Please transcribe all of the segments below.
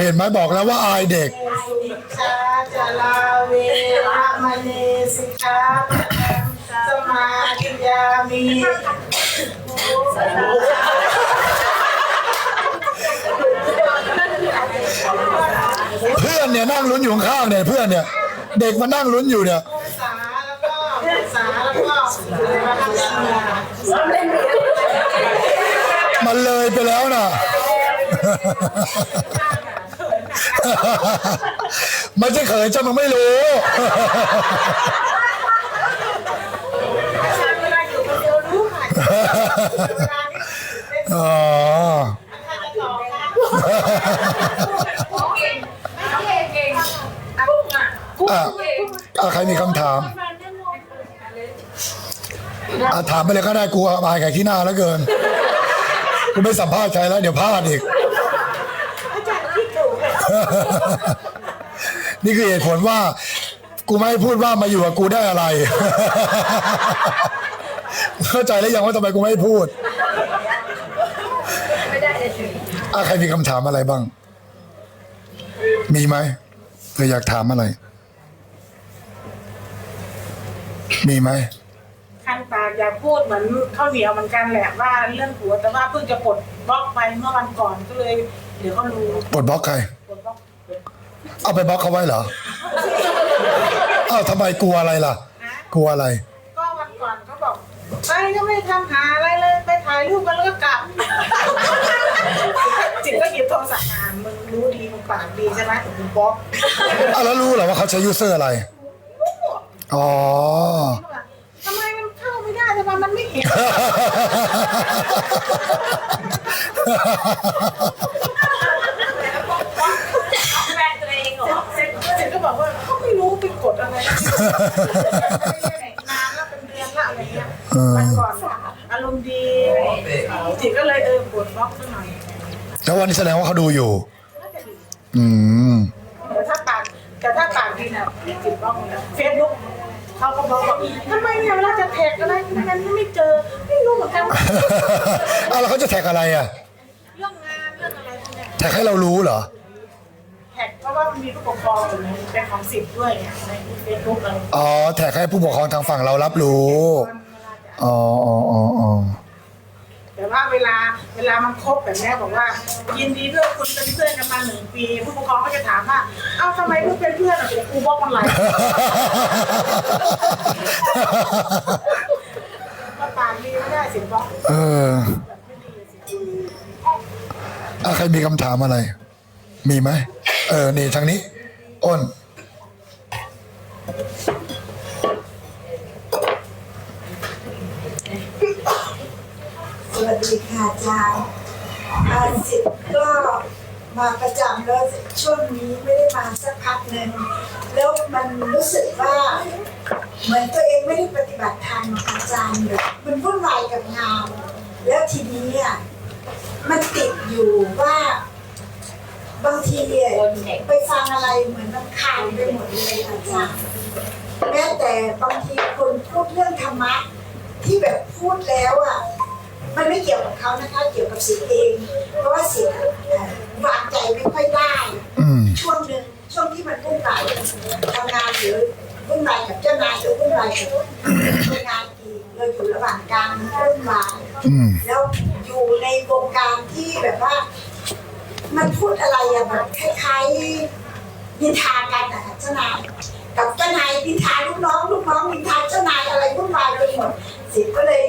เห็นไหมบอกแล้วว่าอายเด็ก สิกขาจลาเวรมณีสิกขาปะทังสมาธิยามีเพื่อนเนี่ยนั่งลุ้นอยู่ข้างๆเนี่ยเพื่อนเนี่ย เด็กมานั่งลุ้นอยู่เนี่ยภาแล้วก็ภาแล้วก็อะไรนมันเลยไปแล้วน่ะ มันจะเขินจะมึงไม่รู้ เวลาอยู่คนเดียวรู้ค่ะเวลานี้เป็นอ๋อข้าจะต่อค่ะอะอะใครมีคำถามอะถามไปเลยก็ได้กูอายไก่ที่หน้าแล้วเกินกูไม่สัมภาษณ์ใครแล้ว เดี๋ยวพลาดอีก อาจารย์คิดถูก นี่คือเหตุผลว่า กูไม่ให้พูดว่ามาอยู่กับกูได้อะไร เข้าใจแล้วยังว่าทำไมกูไม่ให้พูดอะใครมีคำถามอะไรบ้าง มีไหมเธออยากถามอะไร มีไหมคันปากอยากพูดเหมือนข้าวเหนียวเหมือนกันแหละว่าเรื่องผัวแต่ว่าเพิ่งจะปลดบล็อกไปเมื่อวันก่อนก็เลย เดี๋ยวเขารู้ปลดบล็อกใครปลดบล็อก เอาไปบล็อกเขาไว้เหรออ้าวทำไมกลัวอะไรล่ะ กลัวอะไร ก็วันก่อนเขาบอกไปก็ไม่ทำหาอะไรเลยไปถ่ายรูปกันแล้วก็กลับ จิตก็หยิบโทรศัพท์มามึงรู้ดีมึงปากดีใช่ไหมถึงบล็อกอ้าวแล้วรู้เหรอว่าเขาใช้ยูเซอร์อะไร อ๋อ ทำไมมันเข้าไม่ได้ทำไมมันไม่เห็น แฟนตัวเองเหรอ เสร็จเสร็จก็บอกว่าเขา ไม่รู้ไปกดอะไรนานแล้วเป็นเดือนละอะไรเงี้ยเออวันก่อนอารมณ์ดีจิตก็เลยเออกดบล็อกซะหน่อยแล้ววันนี้แสดงว่าเขาดูอยู่น่าจะดีอืมแต่ถ้าปากแต่ถ้าปากดีเนี่ยจิตบล็อกเฟซบุ๊กเขาก็บอกว่าทำไมเนี่ยเวลาจะแท็กอะไรมันไม่เจอไม่รู้เหมือนกันอ้าวแล้วเขาจะแท็กอะไรอะ เรื่องงานเรื่องอะไรพวกเนี้ยแท็กให้เรารู้เหรอแท็กเพ ราะว่ามันมีผู้ปกครองอยู่ในเป็นของสิทธิ์ด้วยไงในเฟซบุ๊กอะไรอ๋อแท็กให้ผู้ปกครองทางฝั่งเรารับรู้อ๋ออ๋ออ๋ออ๋อแต่ว่าเวลาเวลามันครบแบบเนี้ยบอกว่า ยินดีด้วยคุณเป็นเพื่อนกันมาหนึ่งปี ผู้ปกครองก็จะถามว่าเอ้าทำไมเพิ่งเป็นเพื่อนอะเดี๋ยวกูบล็อกมันไหลก็ปากดีไม่ได้เสียงบล็อกเออแบบไม่ดีเสียงอะใครมีคำถามอะไร มีไหม เออ นี่ทางนี้ อ้น สวัสดีค่ะอาจารย์อาสิทธิ์ก็มาประจำแล้วช่วงนี้ไม่ได้มาสักพักหนึ่งแล้วมันรู้สึกว่า เหมือนตัวเองไม่ได้ปฏิบัติธรรมอะอาจารย์แบบมันวุ่นวายกับงาน แล้วทีนี้อะมันติดอยู่ว่า บางทีเนี่ยไปฟังอะไรเหมือนมันคานไปหมดเลยอาจารย์แม้แต่บางทีคนพูดเรื่องธรรมะที่แบบพูดแล้วอะมันไม่เกี่ยวกับเขานะคะ เกี่ยวกับสิทธิ์เอง เพราะว่าสิทธิ์เอ่อวางใจไม่ค่อยได้อืมช่วงหนึ่งช่วงที่มันวุ่นวายทำงานหรือวุ่นวายกับเจ้านายหรือวุ่นวายกับทำงานอีกเราอยู่ระหว่างการวุ่นวายอืมแล้วอยู่ในวงการที่แบบว่า มันพูดอะไรอะแบบคล้ายๆนินทากันอะเจ้านายกับเจ้านายนินทาลูกน้องลูกน้องนินทาเจ้านายอะไรวุ่นวายไปหมดสิก็เลย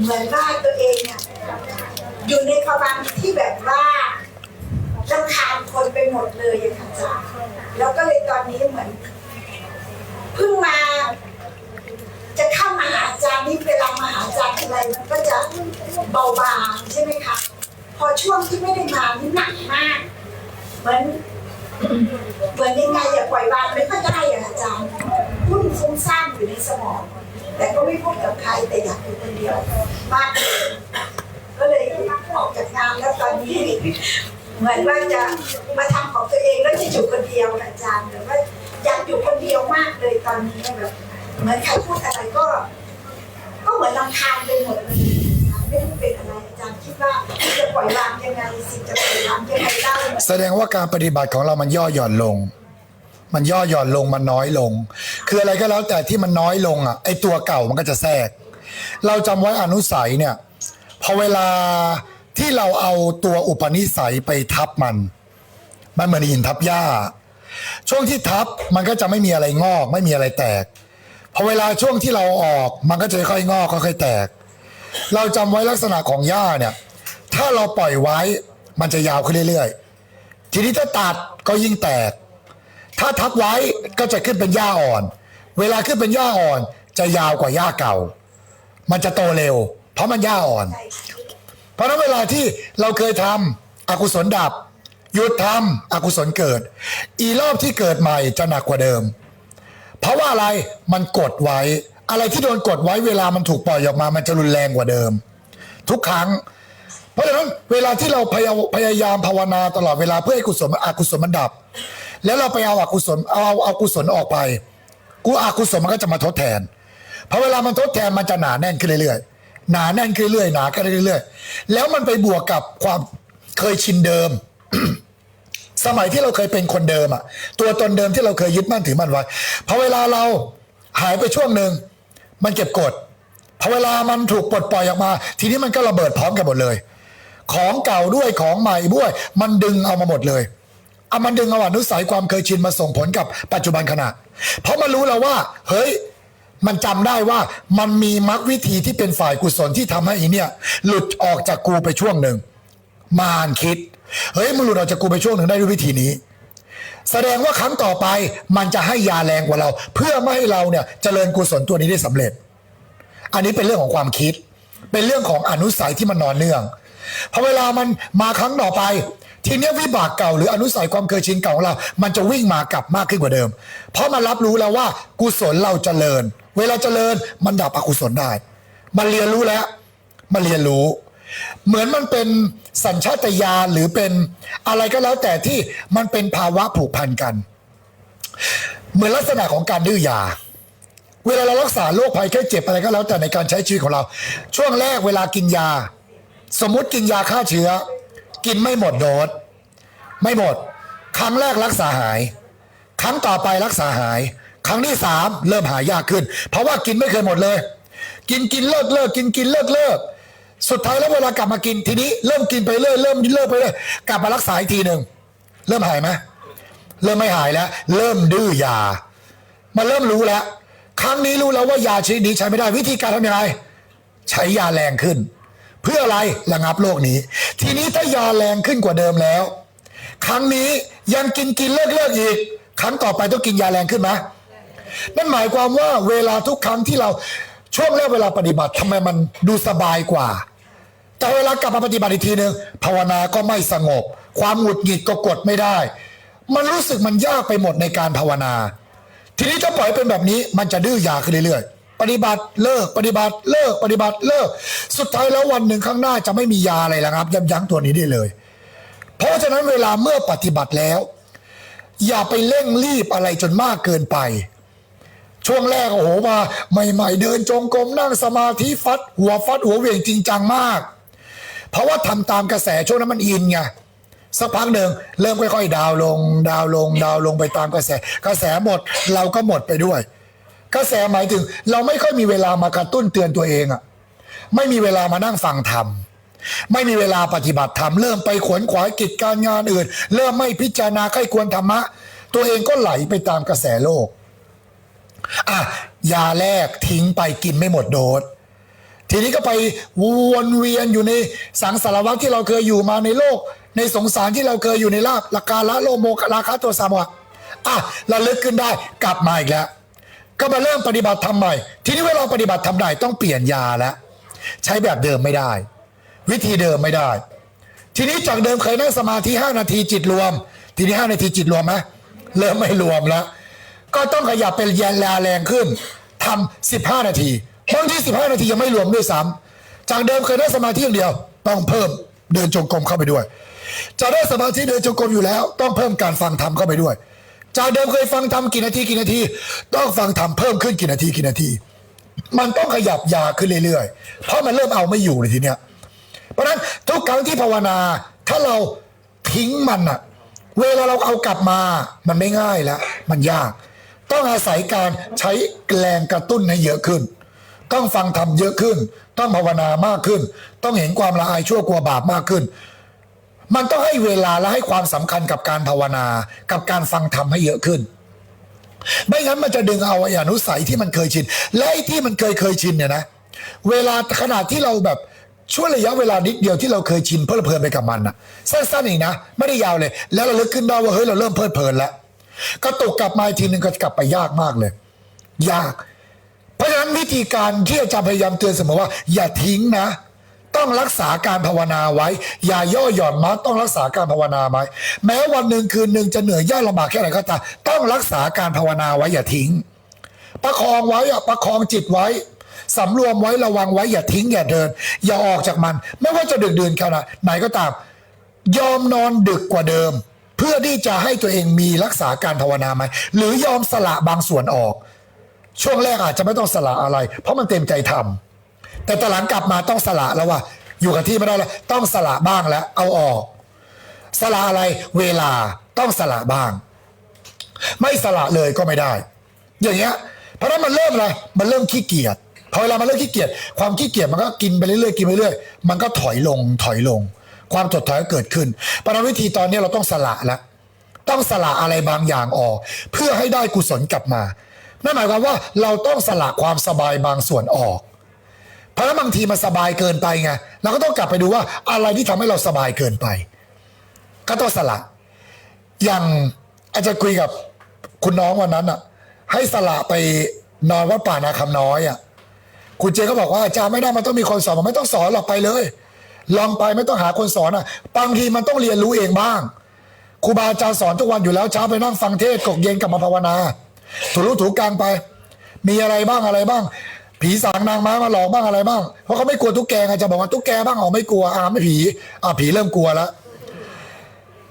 เหมือนว่าตัวเองอะอยู่ในภาวะที่แบบว่าลำคาญคนไปหมดเลยอะค่ะอาจาแล้วก็เลยตอนนี้เหมือนเพิ่งมา จะเข้ามาหาอาจารย์นี่เวลามาหาอาจารย์อะไรมันก็จะเบาบางใช่ไหมคะ พอช่วงที่ไม่ได้มานี่หนักมากเหมือนเหมือนยังไงอย่าปล่อยวางไม่ค่อยได้อะอาจารย์พุ่งฟุ้งซ่านอยู่ในสมอง แต่ก็ไม่พูดกับใครแต่อยากอยู่คนเดียวมากเลยก็เลยออกจากงานแล้วตอนนี้เหมือนว่าจะมาทำของตัวเองแล้วจะอยู่คนเดียวอาจารย์แต่ว่าอยากอยู่คนเดียวมากเลยตอนนี้แบบเหมือนใครพูดอะไรก็ ก็เหมือนลำคาญไปหมดเลยไม่ได้เป็นอะไรารย์คิดว่าจะปล่อยวางยังไงสิจะปล่อยวางยังไงได้แสดงว่าการปฏิบัติของเรามันย่อหย่อนลง มันย่อหย่อนลงมันน้อยลง คืออะไรก็แล้วแต่ที่มันน้อยลงอะไอตัวเก่ามันก็จะแทรก เราจำไว้อนุสัยเนี่ยพอเวลาที่เราเอาตัวอุปนิสัยไปทับมัน มันเหมือนหินทับหญ้า ช่วงที่ทับมันก็จะไม่มีอะไรงอก ไม่มีอะไรแตก พอเวลาช่วงที่เราออกมันก็จะค่อยๆงอกค่อยๆแตก เราจำไว้ลักษณะของหญ้าเนี่ย ถ้าเราปล่อยไว้มันจะยาวขึ้นเรื่อยๆ ทีนี้ถ้าตัดก็ยิ่งแตก ถ้าทับไว้ก็จะขึ้นเป็นหญ้าอ่อน เวลาขึ้นเป็นหญ้าอ่อนจะยาวกว่าหญ้าเก่า มันจะโตเร็ว เพราะมันหญ้าอ่อน เพราะฉะนั้นเวลาที่เราเคยทำอกุศลดับ หยุดทำอกุศลเกิด อีรอบที่เกิดใหม่จะหนักกว่าเดิม เพราะว่าอะไรมันกดไว้ อะไรที่โดนกดไว้เวลามันถูกปล่อยออกมามันจะรุนแรงกว่าเดิม ทุกครั้ง เพราะฉะนั้นเวลาที่เราพยาพยายามภาวนาตลอดเวลาเพื่อให้กุศลอกุศลมันดับ แล้วเราไปเอาอกุศลเอาเอาเอากุศลออกไปกูอกุศลมันก็จะมาทดแทนพอเวลามันทดแทนมันจะหนาแน่นขึ้นเรื่อยๆหนาแน่นขึ้นเรื่อยๆหนาขึ้นเรื่อยๆแล้วมันไปบวกกับความเคยชินเดิมสมัยที่เราเคยเป็นคนเดิมอะตัวตนเดิมที่เราเคยยึดมั่นถือมั่นไว้พอเวลาเราหายไปช่วงหนึ่ง มันเก็บกดพอเวลามันถูกปลดปล่อยออกมา ทีนี้มันก็ระเบิดพร้อมกันหมดเลย ของเก่าด้วยของใหม่ด้วย มันดึงเอามาหมดเลยเอามันดึงเอาอนุสัยความเคยชินมาส่งผลกับปัจจุบันขณะ เพราะมันรู้แล้วว่า เฮ้ย มันจำได้ว่ามันมีมรรควิธีที่เป็นฝ่ายกุศลที่ทำให้อีเนี่ย หลุดออกจากกูไปช่วงหนึ่งมานคิด เฮ้ยมึงหลุดออกจากกูไปช่วงหนึ่งได้ด้วยวิธีนี้ แสดงว่าครั้งต่อไปมันจะให้ยาแรงกว่าเรา เพื่อไม่ให้เราเนี่ยเจริญกุศลตัวนี้ได้สำเร็จ อันนี้เป็นเรื่องของความคิด เป็นเรื่องของอนุสัยที่มันนอนเนื่องพอเวลามันมาครั้งต่อไป ทีนี้วิบากเก่าหรืออนุสัยความเคยชินเก่าของเรา มันจะวิ่งมากลับมากขึ้นกว่าเดิม เพราะมันรับรู้แล้วว่ากุศลเราเจริญ เวลาเจริญมันดับอกุศลได้ มันเรียนรู้แล้ว มันเรียนรู้ เหมือนมันเป็นสัญชาตญาณหรือเป็นอะไรก็แล้วแต่ที่มันเป็นภาวะผูกพันกัน เหมือนลักษณะของการดื้อยา เวลาเรารักษาโรคภัยแค่เจ็บอะไรก็แล้วแต่ในการใช้ชีวิตของเรา ช่วงแรกเวลากินยา สมมติกินยาฆ่าเชื้อ กินไม่หมดโดสไม่หมด ครั้งแรกรักษาหาย ครั้งต่อไปรักษาหาย ครั้งที่สามเริ่มหายากขึ้น เพราะว่ากินไม่เคยหมดเลย กินกินเลิกเลิกกินกินเลิกเลิก สุดท้ายแล้วเวลากลับมากินทีนี้เริ่มกินไปเรื่อยเริ่มเลิกไปเรื่อยกลับมารักษาอีกทีหนึ่งเริ่มหายไหมเริ่มไม่หายแล้ว เริ่มดื้อยามันเริ่มรู้แล้ว ครั้งนี้รู้แล้วว่ายาชนิดนี้ใช้ไม่ได้วิธีการทำยังไงใช้ยาแรงขึ้น เพื่ออะไรระงับโรคนี้ ทีนี้ถ้ายาแรงขึ้นกว่าเดิมแล้ว ครั้งนี้ยังกินกินเลิกเลิกอีก ครั้งต่อไปต้องกินยาแรงขึ้นไหมนั่นหมายความว่าเวลาทุกครั้งที่เรา ช่วงแรกเวลาปฏิบัติทำไมมันดูสบายกว่า แต่เวลากลับมาปฏิบัติอีกทีหนึ่งภาวนาก็ไม่สงบ ความหงุดหงิดก็กดไม่ได้ มันรู้สึกมันยากไปหมดในการภาวนา ทีนี้ถ้าปล่อยเป็นแบบนี้มันจะดื้อยาขึ้นเรื่อยๆ ปฏิบัติเลิกปฏิบัติเลิกปฏิบัติเลิก สุดท้ายแล้ววันหนึ่งข้างหน้าจะไม่มียาอะไรแล้วครับยับยั้งตัวนี้ได้เลย เพราะฉะนั้นเวลาเมื่อปฏิบัติแล้ว อย่าไปเร่งรีบอะไรจนมากเกินไป ช่วงแรกโอ้โหมาใหม่ๆ เดินจงกรมนั่งสมาธิฟัด หัวฟัดหัวเวียงจริงจังมาก เพราะว่าทำตามกระแสช่วงนั้นมันอินไงสักพักหนึ่งเริ่มค่อย ๆ ดาวลง ดาวลง ดาวลงไปตามกระแส กระแสหมดเราก็หมดไปด้วย กระแสหมายถึง เราไม่ค่อยมีเวลามากระตุ้นเตือนตัวเองอะไม่มีเวลามานั่งฟังธรรมไม่มีเวลาปฏิบัติธรรมเริ่มไปขวนขวายกิจการงานอื่น เริ่มไม่พิจารณาใครควรธรรมะ ตัวเองก็ไหลไปตามกระแสโลก อะยาแรกทิ้งไปกินไม่หมดโดสทีนี้ก็ไปวนเวียนอยู่ในสังสารวัฏที่เราเคยอยู่มาในโลก ในสงสารที่เราเคยอยู่ในลาบราคาละโลโมราคาตัวสามวะอะเราลึกขึ้นได้กลับมาอีกแล้ว ก็มาเริ่มปฏิบัติธรรมใหม่ ทีนี้เวลาปฏิบัติธรรมได้ต้องเปลี่ยนยาแล้ว ใช้แบบเดิมไม่ได้ วิธีเดิมไม่ได้ ทีนี้จากเดิมเคยนั่งสมาธิ5นาทีจิตรวม ทีนี้5นาทีจิตรวมไหมเริ่มไม่รวมแล้ว ก็ต้องขยับเป็นแยาลาแรงขึ้นทำ15นาทีบางที่15นาทียังไม่รวมด้วยซ้ำจากเดิมเคยได้สมาธิอย่างเดียว ต้องเพิ่มเดินจงกรมเข้าไปด้วย จะได้สมาธิเดินจงกรมอยู่แล้ว ต้องเพิ่มการฟังธรรมเข้าไปด้วย จากเดิมเคยฟังธรรมกี่นาทีกี่นาที ต้องฟังธรรมเพิ่มขึ้นกี่นาทีกี่นาที มันต้องขยับยาขึ้นเรื่อยๆ เพราะมันเริ่มเอาไม่อยู่เลยทีเนี้ยเพราะนั้นทุกครั้งที่ภาวนาถ้าเราทิ้งมันอะเวลาเราเอากลับมา มันไม่ง่ายแล้วมันยาก ต้องอาศัยการใช้แรงกระตุ้นให้เยอะขึ้น ต้องฟังธรรมเยอะขึ้น ต้องภาวนามากขึ้น ต้องเห็นความละอายชั่วกลัวบาปมากขึ้น มันต้องให้เวลาและให้ความสำคัญกับการภาวนา กับการฟังธรรมให้เยอะขึ้นไม่งั้นมันจะดึงเอาอ้อนุสัยที่มันเคยชิน และไอ้ที่มันเคยเคยชินเนี่ยนะ เวลาขนาดที่เราแบบช่วงระยะเวลานิดเดียวที่เราเคยชินเพลิดเพลินไปกับมันอะสั้นๆเองนะ ไม่ได้ยาวเลย แล้วเราลึกขึ้นได้ว่าเฮ้ยเราเริ่มเพลิดเพลินแล้ว กระตุกกลับมาทีหนึ่งก็กลับไปยากมากเลย ยาก เพราะฉะนั้นวิธีการที่อาจารย์พยายามเตือนเสมอว่า อย่าทิ้งนะ ต้องรักษาการภาวนาไว้ อย่าย่อหย่อนมาต้องรักษาการภาวนาไว้ แม้วันหนึ่งคืนหนึ่งจะเหนื่อยยากลำบากแค่ไหนก็ตามต้องรักษาการภาวนาไว้อย่าทิ้ง ประคองไว้อะประคองจิตไว้สำรวมไว้ระวังไว้อย่าทิ้งอย่าเดิน อย่าออกจากมัน ไม่ว่าจะดึกดื่นขนาดไหนก็ตาม ยอมนอนดึกกว่าเดิม เพื่อที่จะให้ตัวเองมีรักษาการภาวนาไหมหรือยอมสละบางส่วนออก ช่วงแรกอาจจะไม่ต้องสละอะไร เพราะมันเต็มใจทำแต่ตอนหลังกลับมาต้องสละแล้วว่าอยู่กับที่ไม่ได้แล้วต้องสละบ้างแล้วเอาออก สละอะไรเวลาต้องสละบ้าง ไม่สละเลยก็ไม่ได้ อย่างเงี้ยเพราะฉะนั้นมันเริ่มอะไรมันเริ่มขี้เกียจพอเวลามันเริ่มขี้เกียจความขี้เกียจมันก็กินไปเรื่อยๆกินไปเรื่อยมันก็ถอยลงถอยลง ความถดถอยก็เกิดขึ้นเพราะฉะนั้นวิธีตอนนี้เราต้องสละแล้วต้องสละอะไรบางอย่างออก เพื่อให้ได้กุศลกลับมานั่นหมายความว่าเราต้องสละความสบายบางส่วนออก เพราะบางทีมันสบายเกินไปไงเราก็ต้องกลับไปดูว่าอะไรที่ทำให้เราสบายเกินไป ก็ต้องสละ อย่างอาจจะคุยกับคุณน้องวันนั้นอะ ให้สละไปนอนวัดป่านาคำน้อยอะคุณเจก็บอกว่าอาจารย์ไม่ได้มันต้องมีคนสอนมันไม่ต้องสอนหรอกไปเลย ลองไปไม่ต้องหาคนสอนอะบางทีมันต้องเรียนรู้เองบ้างครูบาอาจารย์สอนทุกวันอยู่แล้วเช้าไปนั่งฟังเทศกกเย็นกลับมาภาวนาถูรู้ถูกลางไป มีอะไรบ้างอะไรบ้าง ผีสางนางไม้มาหลอกบ้างอะไรบ้างเพราะเขาไม่กลัวตุ๊กแกไงจะบอกว่าตุ๊กแกบ้างอ๋อไม่กลัวอ่าไม่ผีอ่าผีเริ่มกลัวแล้ว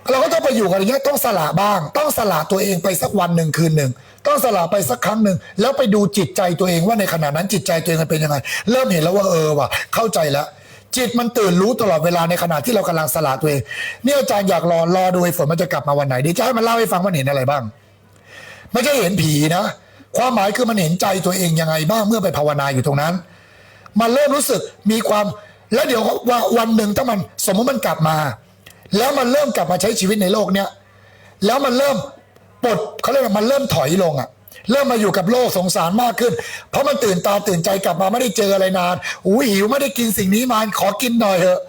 เราก็ต้องไปอยู่กันอย่างเงี้ยต้องสละบ้าง ต้องสละตัวเองไปสักวันหนึ่งคืนหนึ่งต้องสละไปสักครั้งหนึ่งแล้วไปดูจิตใจตัวเองว่าในขณะนั้นจิตใจตัวเองเป็นยังไง เริ่มเห็นแล้วว่าเออว่ะเข้าใจแล้ว จิตมันตื่นรู้ตลอดเวลาในขณะที่เรากำลังสละตัวเองนี่อาจารย์อยากรอรอดูไอ้ฝนมันจะกลับมาวันไหนดีจะให้มันเล่าให้ฟังว่าเห็นอะไรบ้าง ไม่ใช่เห็นผีนะ ความหมายคือมันเห็นใจตัวเองยังไงบ้างเมื่อไปภาวนาอยู่ตรงนั้น มันเริ่มรู้สึกมีความแล้วเดี๋ยวว่าวันหนึ่งถ้ามันสมมติมันกลับมา แล้วมันเริ่มกลับมาใช้ชีวิตในโลกเนี้ยแล้วมันเริ่มปลดเขาเรียกว่ามันเริ่มถอยลงอะ่ะ เริ่มมาอยู่กับโลกสงสารมากขึ้น เพราะมันตื่นตาตื่นใจกลับมาไม่ได้เจออะไรนานอุ้ยหิวไม่ได้กินสิ่งนี้มาขอกินหน่อยเถอะ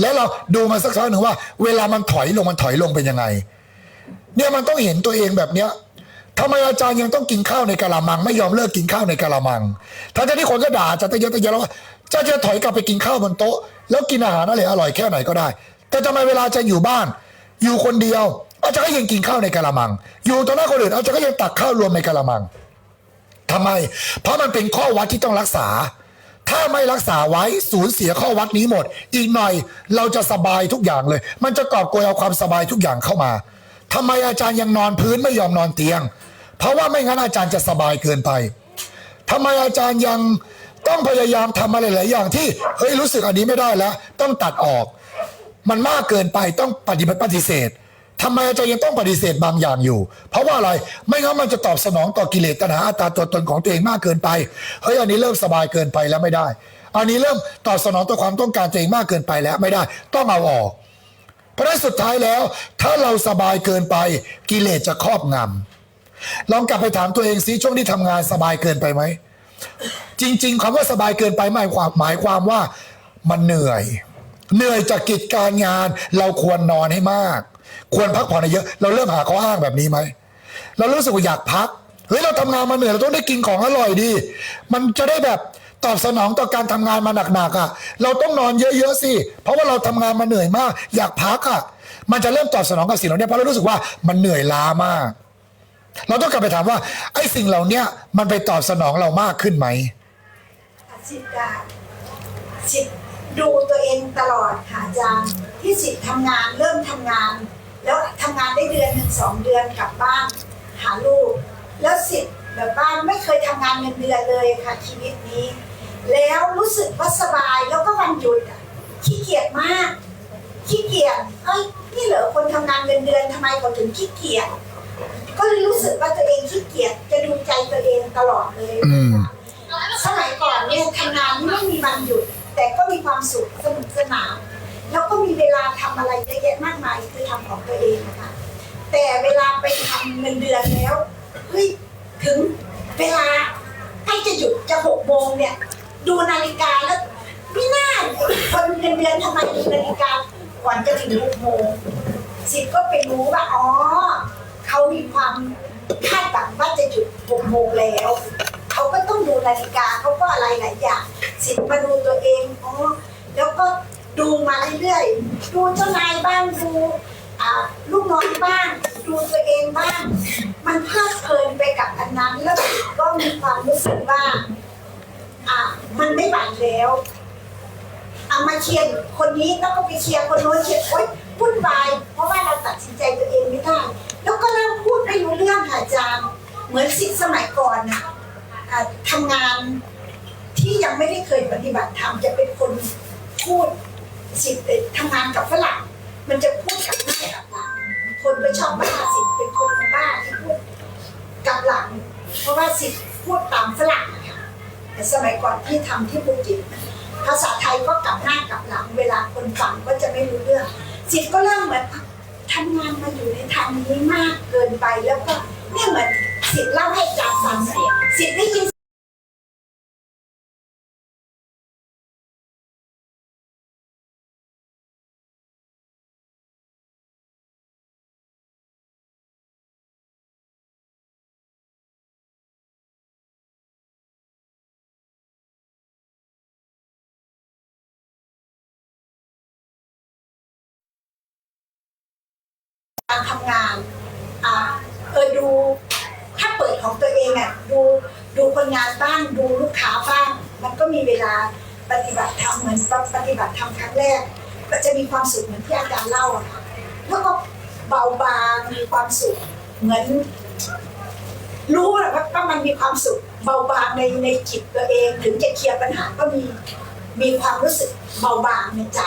แล้วเราดูมันสักครั้งหนึ่งว่า เวลามันถอยลงมันถอยลงเป็นยังไง เนี่ยมันต้องเห็นตัวเองแบบเนี้ยทำไมอาจารย์ยังต้องกินข้าวในกะละมัง ไม่ยอมเลิกกินข้าวในกะละมังทั้งๆที่คนก็ด่าอาจารย์ตะเยอะตะเยอะแล้วว่าจะจะถอยกลับไปกินข้าวบนโต๊ะ แล้วกินอาหารอะไรอร่อยแค่ไหนก็ได้ แต่ทำไมเวลาจะอยู่บ้าน อยู่คนเดียว อาจารย์ก็ยังกินข้าวในกะละมัง อยู่ต่อหน้าคนอื่นอาจารย์ก็ยังตักข้าวรวมในกะละมังทำไม เพราะมันเป็นข้อวัดที่ต้องรักษา ถ้าไม่รักษาไว้สูญเสียข้อวัดนี้หมด อีกหน่อยเราจะสบายทุกอย่างเลย มันจะกอบโกยเอาความสบายทุกอย่างเข้ามาทำไมอาจารย์ยังนอนพื้นไม่ยอมนอนเตียง เพราะว่าไม่งั้นอาจารย์จะสบายเกินไปทำไมอาจารย์ยังต้องพยายามทำอะไรหลายอย่างที่เฮ้ยรู้สึกอันนี้ไม่ได้แล้ว ต้องตัดออก มันมากเกินไปต้องปฏิบัติปฏิเสธ ทำไมอาจารย์ยังต้องปฏิเสธบางอย่างอยู่ เพราะว่าอะไรไม่งั้นมันจะตอบสนองต่อกิเลสตัณหาอัตตาตัวตนของตัวเองมากเกินไปเฮ้ยอันนี้เริ่มสบายเกินไปแล้วไม่ได้ อันนี้เริ่มตอบสนองต่อความต้องการตัวเองมากเกินไปแล้วไม่ได้ ต้องเอาออก เพราะนั้นสุดท้ายแล้ว ถ้าเราสบายเกินไป กิเลสจะครอบงำลองกลับไปถามตัวเองซิช่วงที่ทำงานสบายเกินไปไหมจริง ๆคำว่าสบายเกินไปหมายความหมายความว่ามันเหนื่อย เหนื่อยจากกิจการงานเราควรนอนให้มาก ควรพักผ่อนให้เยอะ เราเริ่มหาข้ออ้างแบบนี้ไหม เรารู้สึกว่าอยากพัก เฮ้ยเราทำงานมาเหนื่อยเราต้องได้กินของอร่อยดี มันจะได้แบบตอบสนองต่อการทำงานมาหนักๆอะ เราต้องนอนเยอะๆสิ เพราะว่าเราทำงานมาเหนื่อยมาก อยากพักอะ มันจะเริ่มตอบสนองกับสิ่งเหล่านี้เพราะเรารู้สึกว่ามันเหนื่อยล้ามาก เราต้องกลับไปถามว่าไอ้สิ่งเหล่านี้มันไปตอบสนองเรามากขึ้นไหมสิทธิ์อะสิทธิ์ดูตัวเองตลอดค่ะอาจารย์ที่สิทธิ์ทำงานเริ่มทำงาน แล้วทำงานได้เดือนหนึ่งสองเดือนกลับบ้านหาลูก แล้วสิทธิ์แบบว่าไม่เคยทำงานเงินเดือนเลยค่ะชีวิตนี้ แล้วรู้สึกว่าสบายแล้วก็วันหยุดอะขี้เกียจมากขี้เกียจเอ้ยนี่เหรอคนทำงานเงินเดือนทำไมเขาถึงขี้เกียจก็เลยรู้สึกว่าตัวเองขี้เกียจจะดูใจตัวเองตลอดเลยอืมสมัยก่อนเนี่ยทำงานไม่มีวันหยุด แต่ก็มีความสุขสนุกสนาน แล้วก็มีเวลาทำอะไรเยอะแยะมากมายคือทำของตัวเองนะคะแต่เวลาไปทำเงินเดือนแล้วเฮ้ยถึงเวลาใกล้จะหยุดจะหกโมงเนี่ย ดูนาฬิกาแล้วไม่น่าคนเงินเดือนทำไมดูนาฬิกาก่อนจะถึงหกโมงสิทธิ์ก็ไปรู้ว่าอ๋อเขามีความคาดหวังว่าจะหยุดหกโมงแล้วเขาก็ต้องดูนาฬิกาเขาก็อะไรหลายอย่างสิทธิ์มาดูตัวเองอ๋อแล้วก็ ดูมาเรื่อยๆ ดูเจ้านายบ้างดูลูกน้องบ้าง ดูตัวเองบ้าง มันเพลิดเพลินไปกับอันนั้นแล้วก็มีความรู้สึกว่าอ่ามันไม่ไหวแล้วเอามาเชียร์คนนี้แล้วก็ไปเชียร์คนโน้นเชียร์โอ๊ยวุ่นวาย เพราะว่าเราตัดสินใจตัวเองไม่ได้ แล้วก็เริ่มพูดไม่รู้เรื่องค่ะอาจารย์เหมือนสิทธิ์สมัยก่อนน่ะอ่าทำงานที่ยังไม่ได้เคยปฏิบัติธรรมจะเป็นคนพูด สิทธิ์ทำงานกับฝรั่งมันจะพูดกับหน้ากับหลังคนไปชอบบ้าสิทธิ์เป็นคนบ้าที่พูดกับหลัง เพราะว่าสิทธิ์พูดตามฝรั่งนะคะแต่สมัยก่อนที่ทำที่ภูเก็ตภาษาไทยก็กลับหน้ากลับหลัง เวลาคนฟังก็จะไม่รู้เรื่องสิทธิ์ก็เริ่มเหมือนทำงานมาอยู่ในทางนี้มากเกินไปแล้วก็เนี่ยเหมือนสิทธิ์เล่าให้อาจารย์ฟังเสียงสิทธิ์ได้ยิน งานเออดูถ้าเปิดของตัวเองอะดูดูคนงานบ้างดูลูกค้าบ้าง มันก็มีเวลาปฏิบัติธรรมเหมือนปฏิบัติธรรมครั้งแรกก็จะมีความสุขเหมือนที่อาจารย์เล่าอะค่ะแล้วก็เบาบางมีความสุขเหมือน รู้แหละว่ามันมีความสุขเบาบางในในจิตตัวเอง ถึงจะเคลียร์ปัญหาก็มีมีความรู้สึกเบาบางในใจ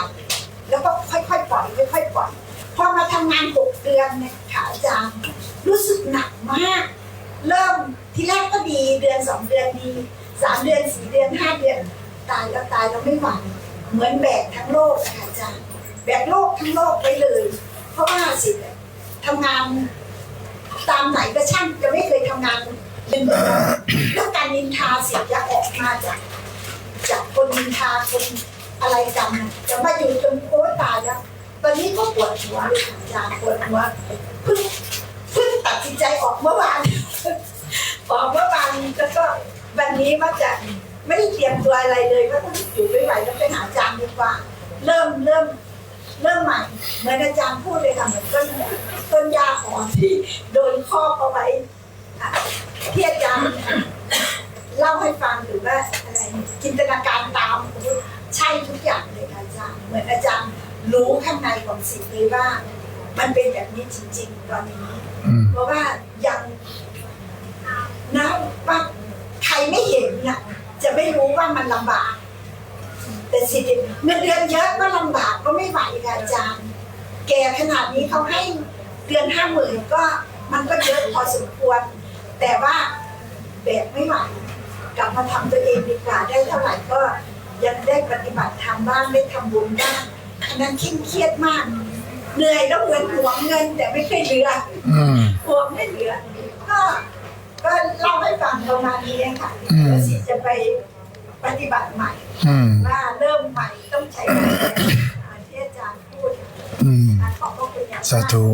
แล้วก็ค่อยๆปล่อยค่อยๆปล่อย พอมาทำงานหกเดือนเนี่ยค่ะอาจารย์รู้สึกหนักมาก เริ่มที่แรกก็ดีเดือนสองเดือนดีสามเดือนสี่เดือนห้าเดือน ตายแล้วตายแล้วไม่ไหวเหมือนแบกทั้งโลกค่ะอาจารย์แบกโลกทั้งโลกไปเลย เพราะว่าสิทำงานตามไหนก็ช่างจะไม่เคยทำงานเป็นแบบนั้แล้วการนินทาเสียจะออกมาจาก จากคนนินทาคนอะไรกันน่ะจะมาอยู่จนโค้ตายแล้ว ตอนนี้ก็ปวดหัวเลยค่ะอาจารย์ปวดหัวเพิ่งเพิ่งตัดสินใจออกเมื่อวานออกเมื่อวานแล้วก็วันนี้ว่าจะไม่ได้เตรียมตัวอะไรเลยว่าต้องอยู่ไม่ไหวแล้วไปหาอาจารย์ดีกว่า เริ่มเริ่มเริ่มใหม่เหมือนอาจารย์พูดเลยค่ะเหมือนต้นต้นยาหอมที่โดนครอบเอาไว้ที่อาจารย์เล่าให้ฟังหรือว่าอะไรจินตนาการตาม ใช่ทุกอย่างเลยค่ะอาจารย์เหมือนอาจารย์ รู้ข้างในของสิ่งเลยว่า มันเป็นแบบนี้จริง ๆ ตอนนี้อืมเพราะว่ายังนะว่าใครไม่เห็นน่ะ จะไม่รู้ว่ามันลำบาก แต่สิเงินเดือนเยอะก็ลำบากก็ไม่ไหวค่ะอาจารย์ แก่ขนาดนี้เขาให้เดือนห้าหมื่นก็มันก็เยอะพอสมควร แต่ว่าแบกไม่ไหวกลับมาทำตัวเองดีกว่าได้เท่าไหร่ก็ยังได้ปฏิบัติธรรมบ้างได้ทำบุญบ้าง อันนั้นเคร่งเครียดมากเหนื่อยแล้วเหมือนหวงเงิน แต่ไม่เคยเหลืออืม หวงไม่เหลือก็ก็เล่าให้ฟังประมาณนี้ค่ะอืมเดี๋ยวสิจะไปปฏิบัติใหม่ อืม ว่าเริ่มใหม่ต้องใช้เงินที่อาจารย์พูดอืม ขอบพระคุณอย่างมกสาธุ